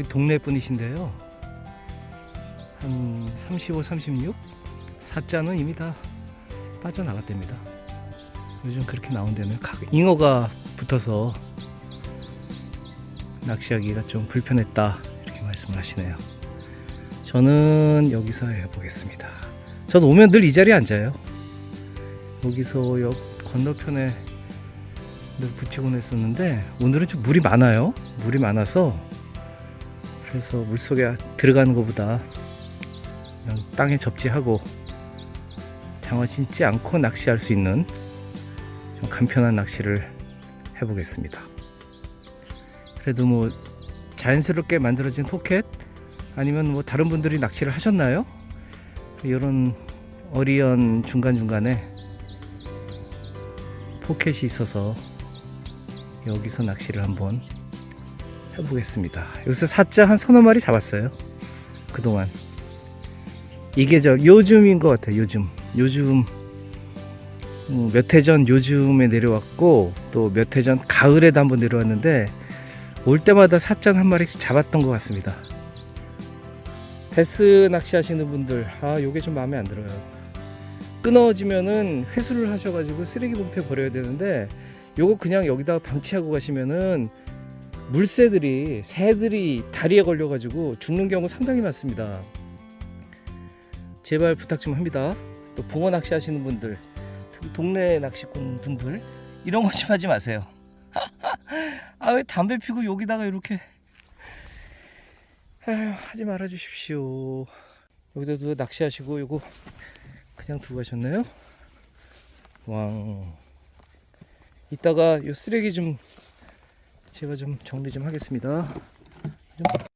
여기 동네 분이신데요. 한 35, 36? 사자는 이미 다 빠져나갔답니다. 요즘 그렇게 나온 데는 각- 잉어가 붙어서 낚시하기가 좀 불편했다 이렇게 말씀을 하시네요. 저는 여기서 해보겠습니다. 전 오면 늘 이 자리에 앉아요. 여기서 역 건너편에 늘 붙이곤 했었는데 오늘은 좀 물이 많아요. 물이 많아서 그래서 물 속에 들어가는 것보다 그냥 땅에 접지하고 장어 신지 않고 낚시할 수 있는 좀 간편한 낚시를 해보겠습니다. 그래도 뭐 자연스럽게 만들어진 포켓 아니면 뭐 다른 분들이 낚시를 하셨나요? 이런 어리언 중간중간에 포켓이 있어서 여기서 낚시를 한번 해보겠습니다. 여기서 사자 한 서너 마리 잡았어요. 그동안. 이 계절, 요즘인 것 같아요. 요즘. 요즘, 음, 몇해 전 요즘에 내려왔고, 또 몇 해 전 가을에도 한번 내려왔는데, 올 때마다 사자 한 마리씩 잡았던 것 같습니다. 베스 낚시 하시는 분들, 아, 요게 좀 마음에 안 들어요. 끊어지면은 회수를 하셔가지고 쓰레기 봉투에 버려야 되는데, 요거 그냥 여기다가 방치하고 가시면은 물새들이 새들이 다리에 걸려가지고 죽는 경우 상당히 많습니다. 제발 부탁 좀 합니다. 또 붕어 낚시 하시는 분들, 동네 낚시꾼 분들 이런 거 좀 하지 마세요. 아 왜 담배 피고 여기다가 이렇게 아휴, 하지 말아 주십시오. 여기다도 낚시하시고 요거 그냥 두고 가셨나요? 왕. 이따가 요 쓰레기 좀 제가 좀 정리 좀 하겠습니다. 좀.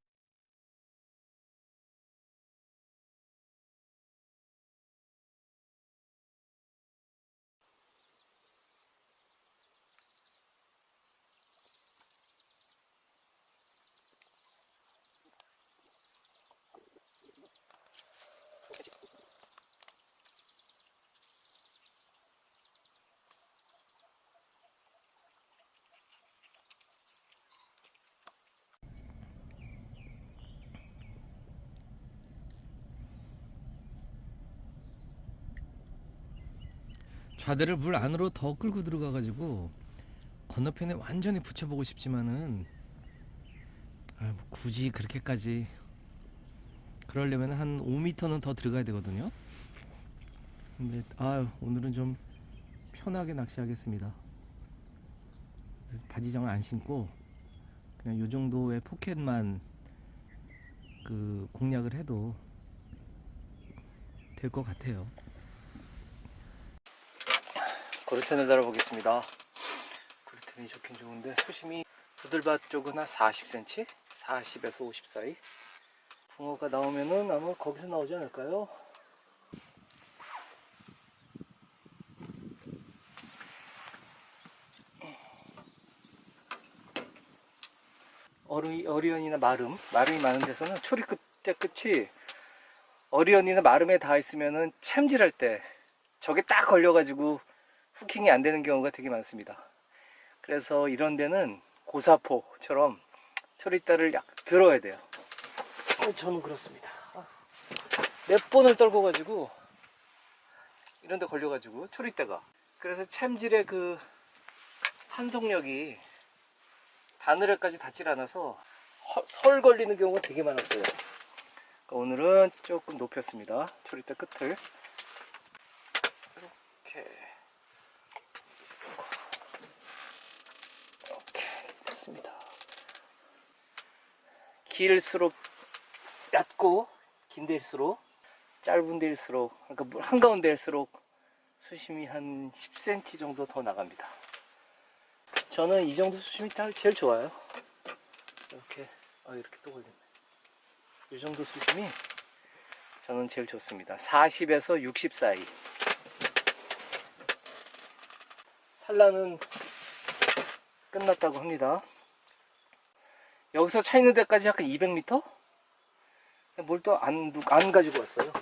좌대를 물 안으로 더 끌고 들어가 가지고 건너편에 완전히 붙여보고 싶지만은 아, 뭐 굳이 그렇게까지 그러려면 한 5m는 더 들어가야 되거든요. 근데 아 오늘은 좀 편하게 낚시하겠습니다. 바지장을 안 신고 그냥 요 정도의 포켓만 그 공략을 해도 될 것 같아요. 고르텐을 달아보겠습니다. 고르텐이 좋긴 좋은데 수심이 부들밭 쪽은 한 40cm? 40에서 50 사이 붕어가 나오면은 아마 거기서 나오지 않을까요? 어리, 어리언이나 마름 마름이 많은 데서는 초리 끝에 끝이 어리언이나 마름에 닿아 있으면은 챔질할 때 저게 딱 걸려가지고 후킹이 안 되는 경우가 되게 많습니다. 그래서 이런 데는 고사포처럼 초리따를 약 들어야 돼요. 어, 저는 그렇습니다. 몇 번을 떨고 가지고 이런 데 걸려 가지고 초리대가 그래서 챔질의 그 한속력이 바늘에까지 닿질 않아서 허- 설 걸리는 경우가 되게 많았어요. 그러니까 오늘은 조금 높였습니다. 초리대 끝을 이렇게 이렇게 됐습니다. 길수록 얕고 긴 데일수록 짧은 데일수록 그러니까 물 한가운 데일수록 수심이 한 10cm 정도 더 나갑니다. 저는 이 정도 수심이 딱 제일 좋아요. 이렇게 아 이렇게 또 걸렸네. 이 정도 수심이 저는 제일 좋습니다. 40에서 60 사이. 산란은 끝났다고 합니다. 여기서 차 있는 데까지 약간 200m? 뭘 또 안 안 가지고 왔어요.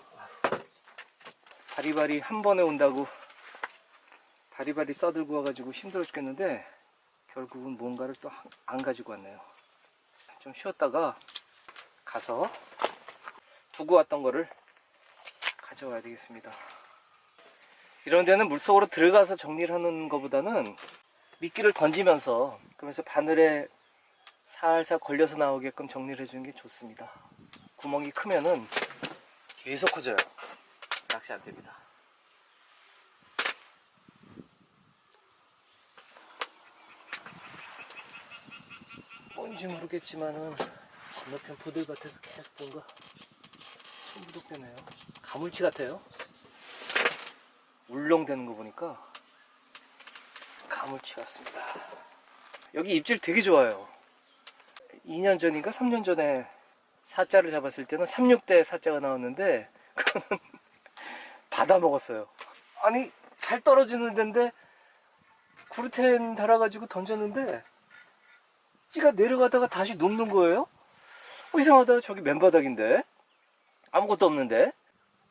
바리바리 한 번에 온다고 바리바리 싸들고 와가지고 힘들어 죽겠는데 결국은 뭔가를 또 안 가지고 왔네요. 좀 쉬었다가 가서 두고 왔던 거를 가져와야 되겠습니다. 이런 데는 물속으로 들어가서 정리를 하는 것보다는 미끼를 던지면서 그러면서 바늘에 살살 걸려서 나오게끔 정리를 해주는 게 좋습니다. 구멍이 크면은 계속 커져요. 낚시 안 됩니다. 뭔지 모르겠지만은 건너편 부들밭에서 계속 뭔가 천부독되네요. 가물치 같아요. 울렁대는 거 보니까 가물치 같습니다. 여기 입질 되게 좋아요. 2년 전인가 3년 전에 사자를 잡았을 때는 36대 사자가 나왔는데 그거는 받아 먹었어요. 아니 잘 떨어지는 데인데 구르텐 달아가지고 던졌는데 찌가 내려가다가 다시 눕는 거예요. 어, 이상하다 저기 맨바닥인데 아무것도 없는데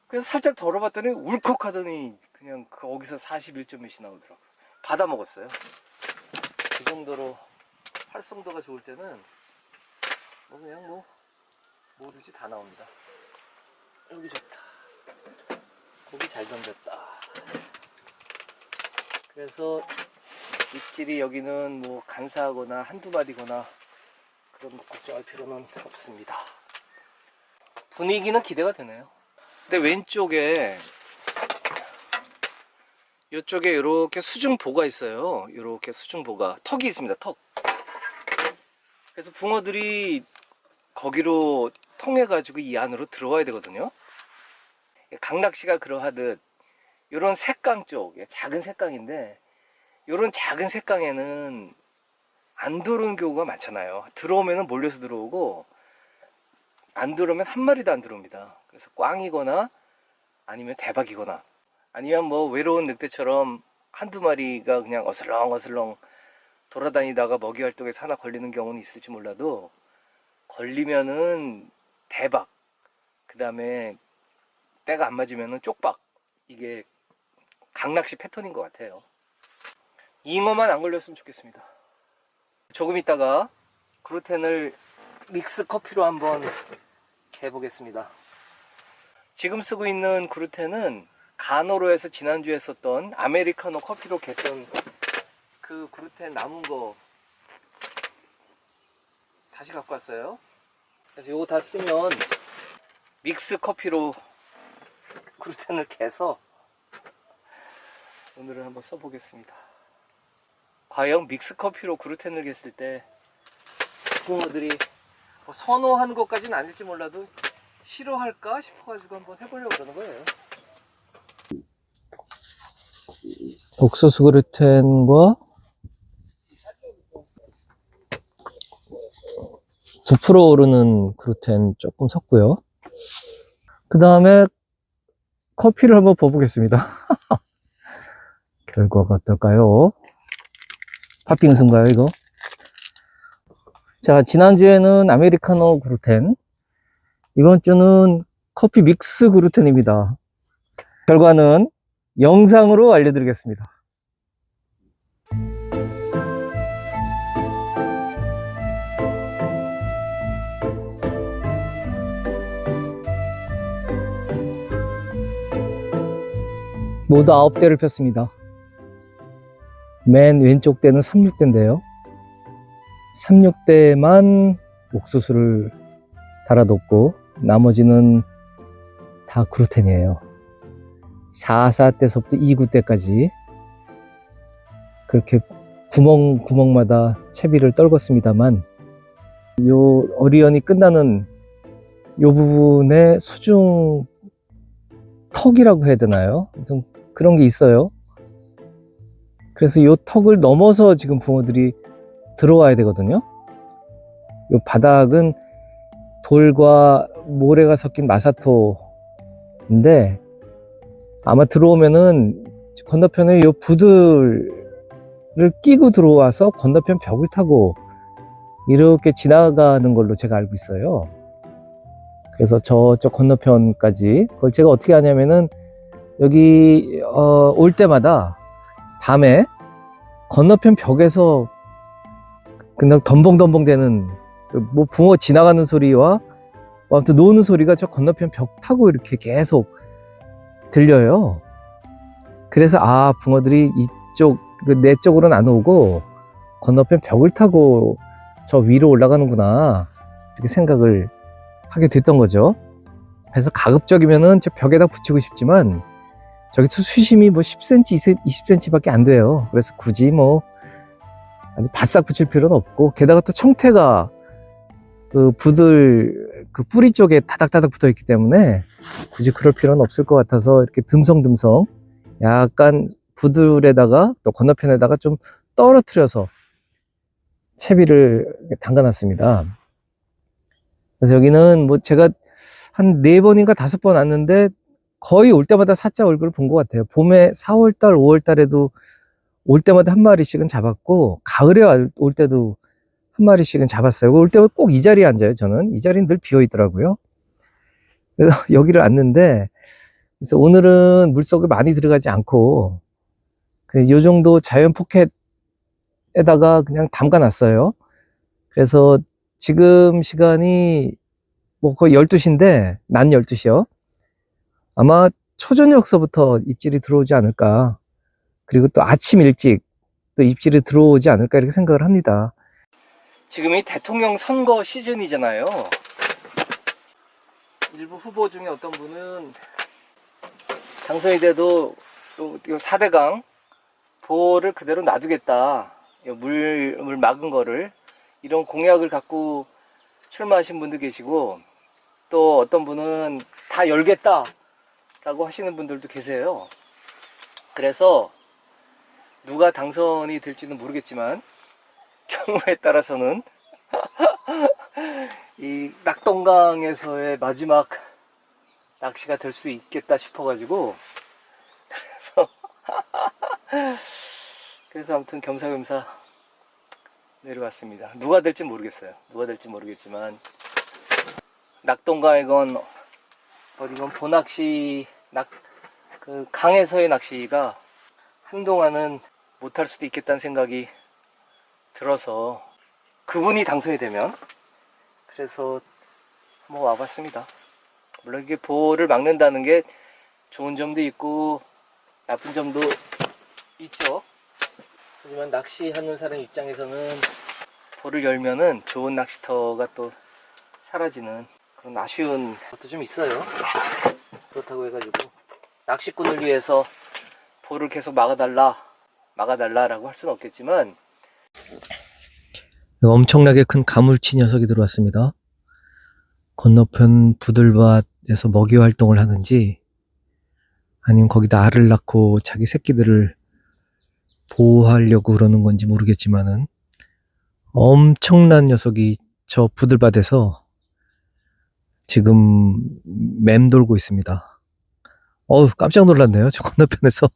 그래서 살짝 덜어봤더니 울컥 하더니 그냥 거기서 41점 몇이 나오더라고요. 받아 먹었어요. 그 정도로 활성도가 좋을 때는 뭐 그냥 뭐 뭐든지 다 나옵니다. 여기 좋다. 고기 잘 던졌다. 그래서 입질이 여기는 뭐 간사하거나 한두 마디거나 그런 거 걱정할 필요는 없습니다. 분위기는 기대가 되네요. 근데 왼쪽에 이쪽에 이렇게 수중보가 있어요. 이렇게 수중보가 턱이 있습니다. 턱. 그래서 붕어들이 거기로 통해 가지고 이 안으로 들어와야 되거든요. 강낚시가 그러하듯 이런 색강 쪽, 작은 색강인데 이런 작은 색강에는 안 들어오는 경우가 많잖아요. 들어오면 몰려서 들어오고 안 들어오면 한 마리도 안 들어옵니다. 그래서 꽝이거나 아니면 대박이거나 아니면 뭐 외로운 늑대처럼 한두 마리가 그냥 어슬렁 어슬렁 돌아다니다가 먹이 활동에서 하나 걸리는 경우는 있을지 몰라도 걸리면은 대박. 그 다음에 때가 안 맞으면은 쪽박. 이게 강낚시 패턴인 것 같아요. 잉어만 안 걸렸으면 좋겠습니다. 조금 있다가 그루텐을 믹스 커피로 한번 해보겠습니다. 지금 쓰고 있는 그루텐은 가노로에서 지난주에 썼던 아메리카노 커피로 겠던 그 그루텐 남은 거 다시 갖고 왔어요. 그래서 요거 다 쓰면 믹스 커피로 그루텐을 개서 오늘은 한번 써보겠습니다. 과연 믹스 커피로 그루텐을 겠을 때 붕어들이 뭐 선호하는 것까지는 아닐지 몰라도 싫어할까 싶어가지고 한번 해보려고 그러는 거예요. 옥수수 그루텐과 9% 오르는 그루텐 조금 섞고요. 그 다음에 커피를 한번 부어보겠습니다. 결과가 어떨까요? 팥빙 순가요, 이거? 자, 지난주에는 아메리카노 그루텐, 이번 주는 커피 믹스 그루텐입니다. 결과는 영상으로 알려드리겠습니다. 모두 9대를 폈습니다. 맨 왼쪽 대는 36대인데요. 36대만 옥수수를 달아뒀고 나머지는 다 그루텐이에요. 4, 4대서부터 2, 9대까지 그렇게 구멍 구멍마다 채비를 떨궜습니다만 요 어리언이 끝나는 요 부분에 수중 턱이라고 해야 되나요? 그런 게 있어요. 그래서 요 턱을 넘어서 지금 붕어들이 들어와야 되거든요. 요 바닥은 돌과 모래가 섞인 마사토인데 아마 들어오면은 건너편에 요 부들을 끼고 들어와서 건너편 벽을 타고 이렇게 지나가는 걸로 제가 알고 있어요. 그래서 저쪽 건너편까지 그걸 제가 어떻게 하냐면은 여기 어, 올 때마다 밤에 건너편 벽에서 그냥 덤벙덤벙 되는 그뭐 붕어 지나가는 소리와 뭐 아무튼 노는 소리가 저 건너편 벽 타고 이렇게 계속 들려요. 그래서 아 붕어들이 이쪽 그 내 쪽으로는 안 오고 건너편 벽을 타고 저 위로 올라가는구나 이렇게 생각을 하게 됐던 거죠. 그래서 가급적이면은 저 벽에다 붙이고 싶지만 저기서 수심이 뭐 10cm, 20cm밖에 안 돼요. 그래서 굳이 뭐 아주 바싹 붙일 필요는 없고 게다가 또 청태가 그 부들 그 뿌리 쪽에 다닥다닥 붙어 있기 때문에 굳이 그럴 필요는 없을 것 같아서 이렇게 듬성듬성 약간 부들에다가 또 건너편에다가 좀 떨어뜨려서 채비를 담가 놨습니다. 그래서 여기는 뭐 제가 한 네 번인가 다섯 번 왔는데 거의 올 때마다 사자 얼굴을 본 것 같아요. 봄에 4월달, 5월달에도 올 때마다 한 마리씩은 잡았고 가을에 와- 올 때도 한 마리씩은 잡았어요. 올 때마다 꼭 이 자리에 앉아요. 저는 이 자리는 늘 비어 있더라고요. 그래서 여기를 왔는데 그래서 오늘은 물속에 많이 들어가지 않고 요 정도 자연 포켓에다가 그냥 담가 놨어요. 그래서 지금 시간이 뭐 거의 12시인데 낮 12시요. 아마 초저녁서부터 입질이 들어오지 않을까. 그리고 또 아침 일찍 또 입질이 들어오지 않을까 이렇게 생각을 합니다. 지금이 대통령 선거 시즌이잖아요. 일부 후보 중에 어떤 분은 당선이 돼도 또 4대강 보호를 그대로 놔두겠다. 물, 물 막은 거를 이런 공약을 갖고 출마하신 분도 계시고 또 어떤 분은 다 열겠다 라고 하시는 분들도 계세요. 그래서 누가 당선이 될지는 모르겠지만 경우에 따라서는 이 낙동강에서의 마지막 낚시가 될 수 있겠다 싶어가지고 그래서 그래서 아무튼 겸사겸사 내려왔습니다. 누가 될지 모르겠어요. 누가 될지 모르겠지만 낙동강이건 어디건 보낚시 낙 그 강에서의 낚시가 한동안은 못할 수도 있겠다는 생각이 들어서 그분이 당선이 되면 그래서 한번 와봤습니다. 물론 이게 보호를 막는다는 게 좋은 점도 있고 나쁜 점도 있죠. 하지만 낚시하는 사람 입장에서는 볼을 열면은 좋은 낚시터가 또 사라지는 그런 아쉬운 것도 좀 있어요. 그렇다고 해가지고 낚시꾼을 위해서 볼을 계속 막아달라, 막아달라라고 할 수는 없겠지만 엄청나게 큰 가물치 녀석이 들어왔습니다. 건너편 부들밭에서 먹이 활동을 하는지 아니면 거기다 알을 낳고 자기 새끼들을 보호하려고 그러는 건지 모르겠지만은 엄청난 녀석이 저 부들밭에서 지금 맴돌고 있습니다. 어우, 깜짝 놀랐네요. 저 건너편에서.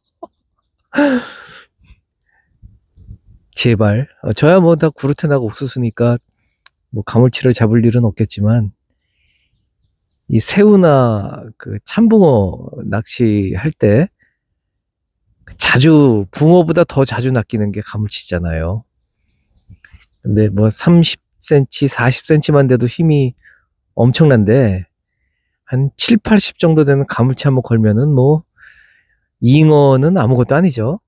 제발. 어, 저야 뭐 다 구르트나고 옥수수니까 뭐 가물치를 잡을 일은 없겠지만 이 새우나 그 참붕어 낚시할 때 자주 붕어보다 더 자주 낚이는 게 가물치잖아요. 근데 뭐 30cm, 40cm만 돼도 힘이 엄청난데 한 7, 80 정도 되는 가물치 한번 걸면은 뭐 잉어는 아무것도 아니죠.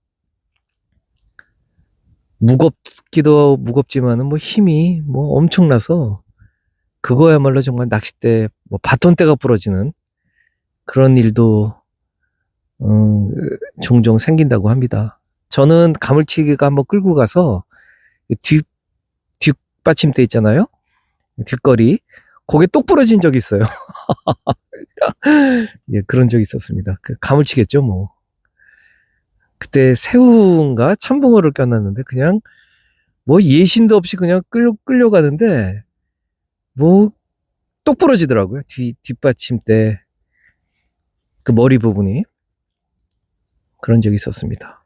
무겁기도 무겁지만은 뭐 힘이 뭐 엄청나서 그거야말로 정말 낚싯대 뭐 바톤대가 부러지는 그런 일도 음, 종종 생긴다고 합니다. 저는 가물치기가 한번 끌고 가서 뒷 뒷받침대 있잖아요. 뒷거리 거기에 똑 부러진 적이 있어요. 예, 그런 적이 있었습니다. 그 가물치겠죠, 뭐. 그때 새우인가 참붕어를 껴놨는데 그냥 뭐 예신도 없이 그냥 끌려 끌려가는데 뭐 똑 부러지더라고요. 뒤 뒷받침대 그 머리 부분이 그런 적이 있었습니다.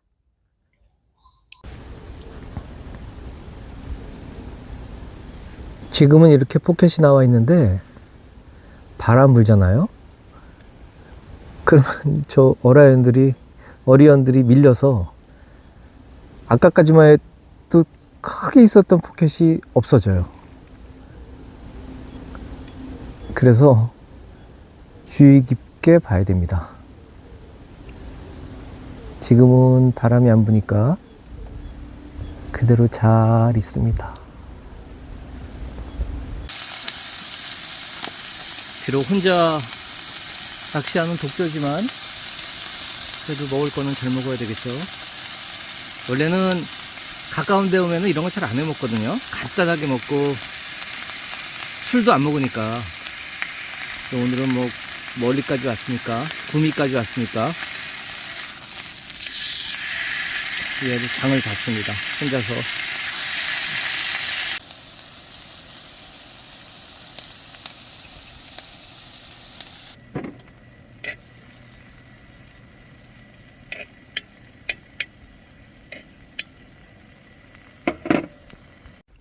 지금은 이렇게 포켓이 나와 있는데 바람 불잖아요. 그러면 저 어라이언들이 어리언들이 밀려서 아까까지만 해도 크게 있었던 포켓이 없어져요. 그래서 주의 깊게 봐야 됩니다. 지금은 바람이 안 부니까 그대로 잘 있습니다. 비록 혼자 낚시하는 독조지만 그래도 먹을 거는 잘 먹어야 되겠죠. 원래는 가까운 데 오면은 이런 거 잘 안 해 먹거든요. 간단하게 먹고 술도 안 먹으니까. 오늘은 뭐 멀리까지 왔으니까 구미까지 왔으니까 얘를 장을 봤습니다. 혼자서.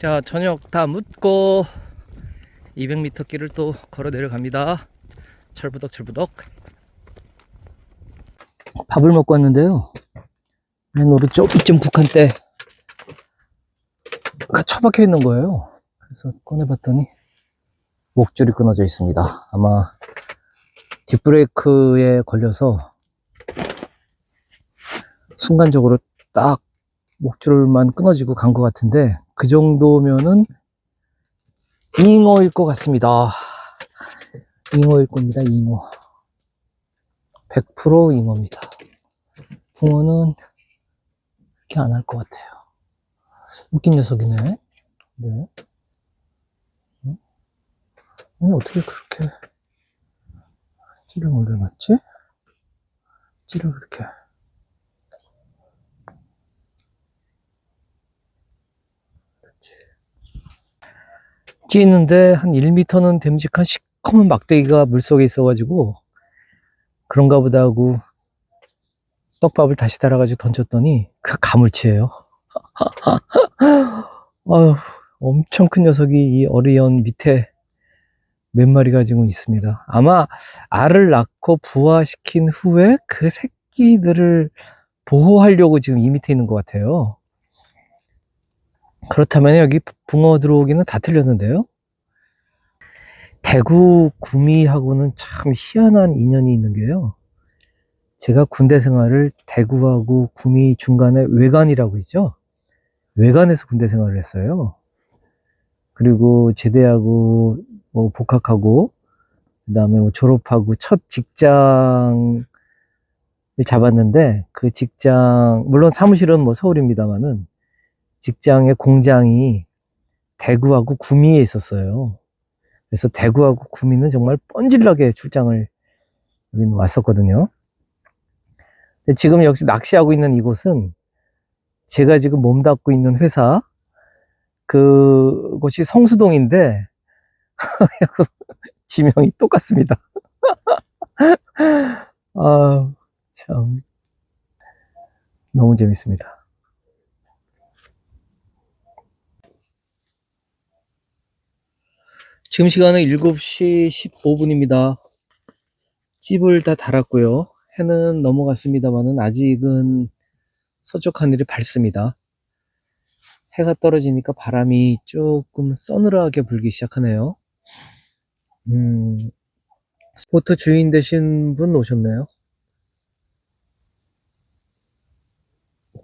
자, 저녁 다 묻고 200m 길을 또 걸어 내려갑니다. 철부덕 철부덕. 밥을 먹고 왔는데요. 맨 오른쪽 2.9칸대 가 처박혀 있는 거예요. 그래서 꺼내봤더니 목줄이 끊어져 있습니다. 아마 뒷브레이크에 걸려서 순간적으로 딱 목줄만 끊어지고 간 것 같은데 그 정도면은 잉어일 것 같습니다. 잉어일 겁니다. 잉어. 100% 잉어입니다. 붕어는 그렇게 안 할 것 같아요. 웃긴 녀석이네. 네. 어? 아니, 어떻게 그렇게 찌를 올려놨지? 찌를 그렇게. 그렇지. 찌는데 한 1m는 됨직한 시커먼 막대기가 물속에 있어가지고 그런가 보다 하고 떡밥을 다시 달아가지고 던졌더니 그 가물치예요. 아유, 엄청 큰 녀석이 이 어리연 밑에 몇 마리 가지고 있습니다. 아마 알을 낳고 부화시킨 후에 그 새끼들을 보호하려고 지금 이 밑에 있는 것 같아요. 그렇다면 여기 붕어 들어오기는 다 틀렸는데요. 대구 구미하고는 참 희한한 인연이 있는 게요. 제가 군대 생활을 대구하고 구미 중간에 외관이라고 있죠. 외관에서 군대 생활을 했어요. 그리고 제대하고 뭐 복학하고 그다음에 뭐 졸업하고 첫 직장을 잡았는데 그 직장 물론 사무실은 뭐 서울입니다만은 직장의 공장이 대구하고 구미에 있었어요. 그래서 대구하고 구미는 정말 뻔질나게 출장을 여기는 왔었거든요. 근데 지금 여기서 낚시하고 있는 이곳은 제가 지금 몸담고 있는 회사 그곳이 성수동인데 지명이 똑같습니다. 아, 참 너무 재밌습니다. 지금 시간은 7시 15분입니다. 찝을 다 달았고요. 해는 넘어갔습니다만은 아직은 서쪽 하늘이 밝습니다. 해가 떨어지니까 바람이 조금 서늘하게 불기 시작하네요. 음, 스포트 주인 되신 분 오셨네요.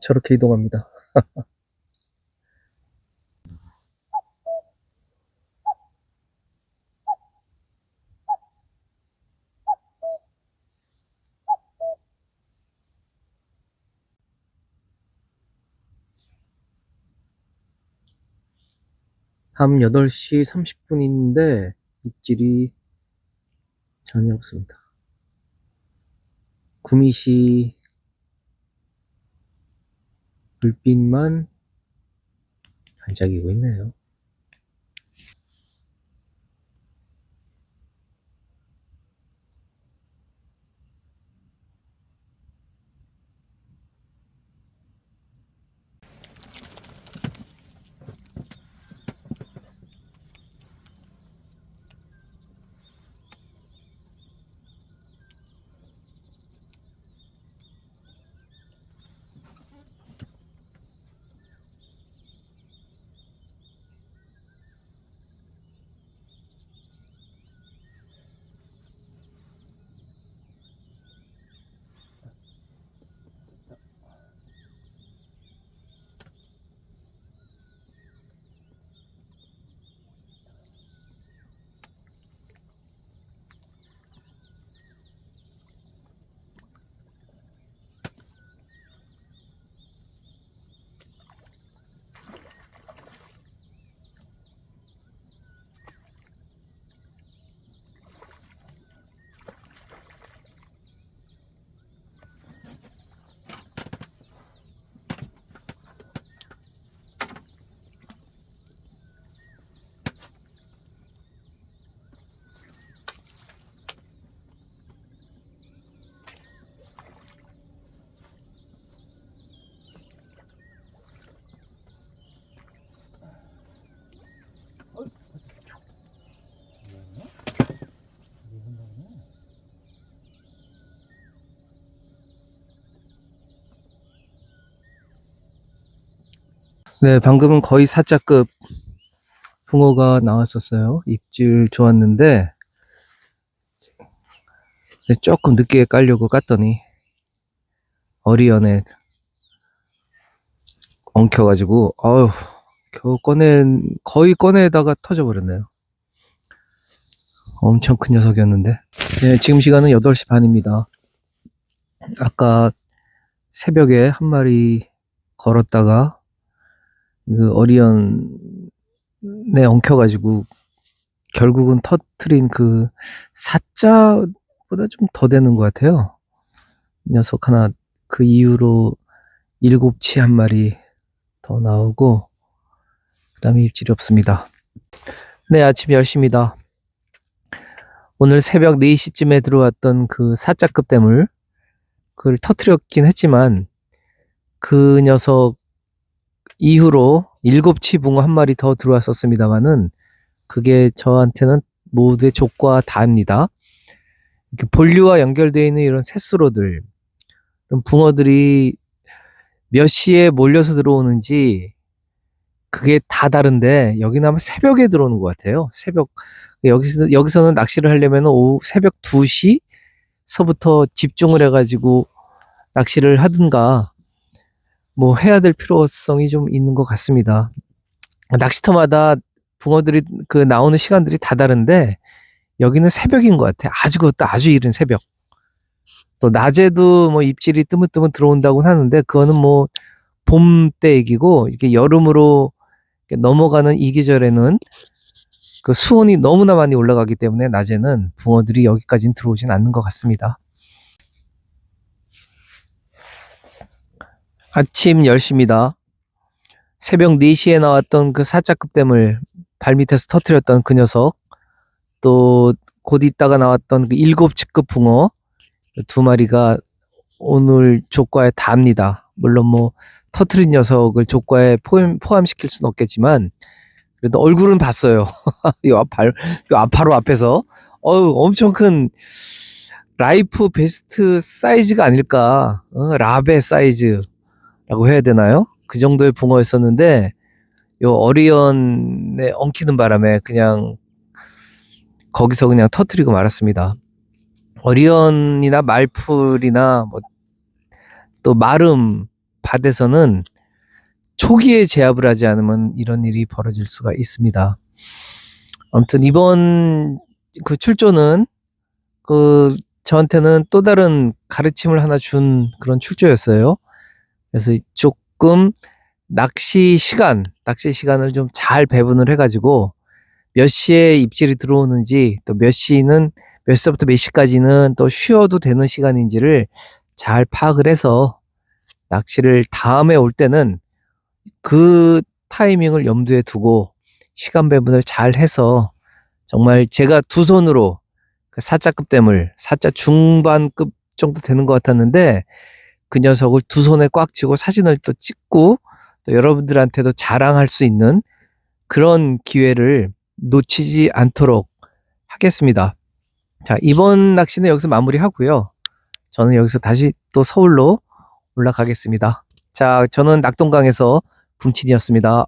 저렇게 이동합니다. 밤 8시 30분인데 입질이 전혀 없습니다. 구미시 불빛만 반짝이고 있네요. 네, 방금은 거의 사자급 붕어가 나왔었어요. 입질 좋았는데 네, 조금 늦게 깔려고 깠더니 어리연에 엉켜가지고 어휴 겨우 꺼낸 거의 꺼내다가 터져버렸네요. 엄청 큰 녀석이었는데 네, 지금 시간은 8시 반입니다. 아까 새벽에 한 마리 걸었다가 그 어리연에 엉켜가지고 결국은 터트린 그 사자보다 좀 더 되는 것 같아요. 이 녀석 하나 그 이후로 일곱치 한 마리 더 나오고 그 다음에 입질이 없습니다. 네 아침 10시입니다. 오늘 새벽 4시쯤에 들어왔던 그 사자급 댐을 그걸 터트렸긴 했지만 그 녀석 이후로 일곱 치 붕어 한 마리 더 들어왔었습니다만은 그게 저한테는 모두의 족과 다입니다. 이렇게 본류와 연결되어 있는 이런 새수로들, 이런 붕어들이 몇 시에 몰려서 들어오는지 그게 다 다른데 여기는 아마 새벽에 들어오는 것 같아요. 새벽 여기서 여기서는 낚시를 하려면 오후 새벽 2시서부터 집중을 해가지고 낚시를 하든가 뭐 해야 될 필요성이 좀 있는 것 같습니다. 낚시터마다 붕어들이 그 나오는 시간들이 다 다른데 여기는 새벽인 것 같아. 아주 그것도 아주 이른 새벽. 또 낮에도 뭐 입질이 뜨문뜨문 들어온다고 하는데 그거는 뭐 봄 때 얘기고 이게 여름으로 넘어가는 이 계절에는 그 수온이 너무나 많이 올라가기 때문에 낮에는 붕어들이 여기까지는 들어오진 않는 것 같습니다. 아침 10시입니다. 새벽 4시에 나왔던 그 사자급 댐을 발밑에서 터트렸던 그 녀석, 또 곧 있다가 나왔던 그 일곱 치급 붕어 두 마리가 오늘 조과에 답니다. 물론 뭐 터트린 녀석을 조과에 포함, 포함시킬 수는 없겠지만 그래도 얼굴은 봤어요. 이 앞발, 이 앞, 바로 앞에서 어우 엄청 큰 라이프 베스트 사이즈가 아닐까? 어, 라베 사이즈 라고 해야 되나요? 그 정도의 붕어였었는데 요 어리언에 엉키는 바람에 그냥 거기서 그냥 터트리고 말았습니다. 어리언이나 말풀이나 뭐 또 마름 밭에서는 초기에 제압을 하지 않으면 이런 일이 벌어질 수가 있습니다. 아무튼 이번 그 출조는 그 저한테는 또 다른 가르침을 하나 준 그런 출조였어요. 그래서 조금 낚시 시간, 낚시 시간을 좀 잘 배분을 해가지고 몇 시에 입질이 들어오는지 또 몇 시는 몇 시부터 몇 시까지는 또 쉬어도 되는 시간인지를 잘 파악을 해서 낚시를 다음에 올 때는 그 타이밍을 염두에 두고 시간 배분을 잘 해서 정말 제가 두 손으로 그 사자급 댐을 사자 중반급 정도 되는 것 같았는데 그 녀석을 두 손에 꽉 쥐고 사진을 또 찍고 또 여러분들한테도 자랑할 수 있는 그런 기회를 놓치지 않도록 하겠습니다. 자, 이번 낚시는 여기서 마무리하고요. 저는 여기서 다시 또 서울로 올라가겠습니다. 자, 저는 낙동강에서 붕친이었습니다.